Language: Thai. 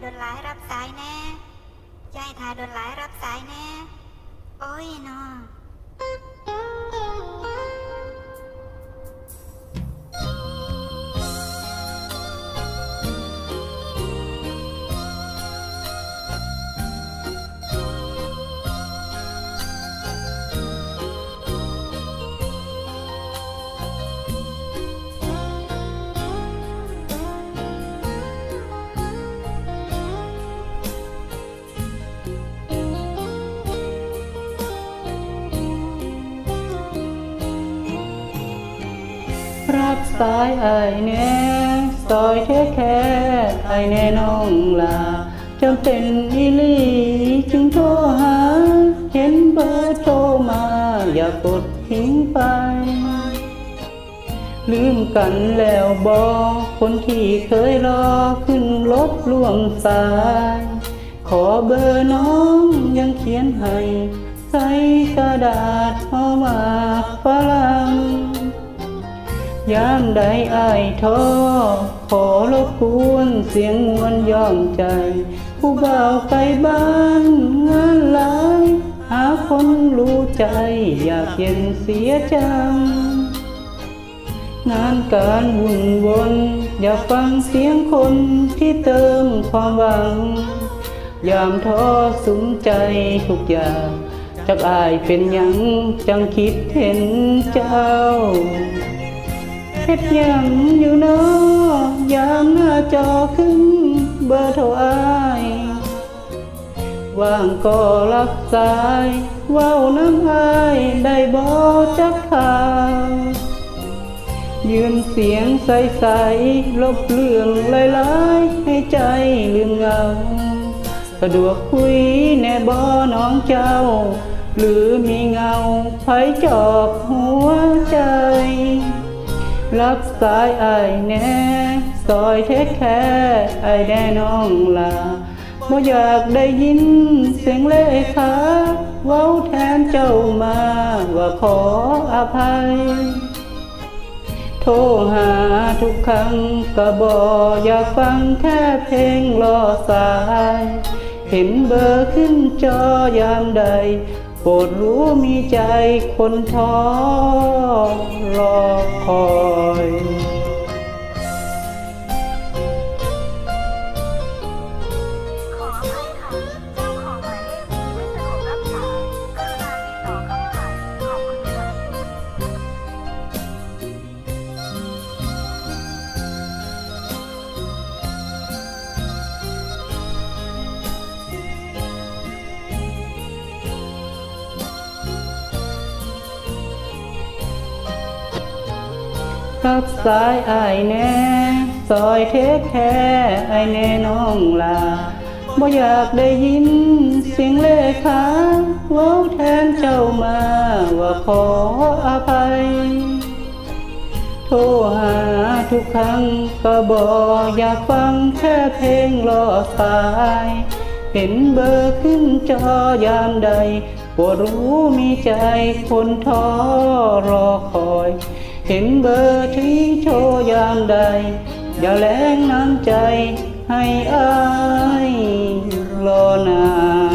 โดนหลายรับสายแน่ยายทาโดนหลายรับสายแน่ โอ้ยเนอะรับสายไอแน่ซอยแท้แค่ไอแน่น้องลาจำเป็นอีลีจึงโทรหา เห็นเบอร์โทรมา อย่ากดทิ้งไป ลืมกันแล้วบอกคนที่เคยรอขึ้นรถล่วงสาย ขอเบอร์น้องยังเขียนให้ ใส่กระดาษห่อมากฝรั่ง ยามใดอายท้อขอรบกวนเสียงมวลย่อมใจ ผู้บ่าวไกลบ้านงานหลายหาคนรู้ใจ อยากเย็นเสียจัง งานการวุ่นวนอย่าฟังเสียงคนที่เติมความหวัง ยามท้อสุมใจทุกอย่างจักอายเป็นยังจังคิดเห็นเจ้า เฮ็ดหยังอยู่เนาะยามหน้าจอขึ้นเบอร์โทรอายว่างก็รับสายว้าน้ำอายได้บ่จักข่าวยืนเสียงใสๆลบเรื่องหลายๆให้ใจลืมเงา สะดวกคุยแน่บ่น้องเจ้า หรือมีเงาไผจอบหัวใจ รับสายไอแน่ซอยเทคแค่ไอแน่น้องลาบ่อยากได้ยินเสียงเลขาเว้าแทนเจ้ามาว่าขออภัย โทรหาทุกครั้งก็บอกอยากฟังแค่เพลงรอสาย เห็นเบอร์ขึ้นจอยามใด โปรดรู้มีใจคนท้อรอคอย รับสายอายแน่ซอยเทคแค่ไอายแน่น้องลาบ่อยากได้ยินเสียงเลขาเว้าแทนเจ้ามาว่าขออภัย โทรหาทุกครั้งก็บอกอยากฟังแค่เพลงรอสาย เห็นเบอร์ขึ้นจอยามใดปวดรู้มีใจคนท้อรอคอย เห็นเบอร์ที่โชว์ยามใด อย่าแรงน้ำใจให้อายรอนาน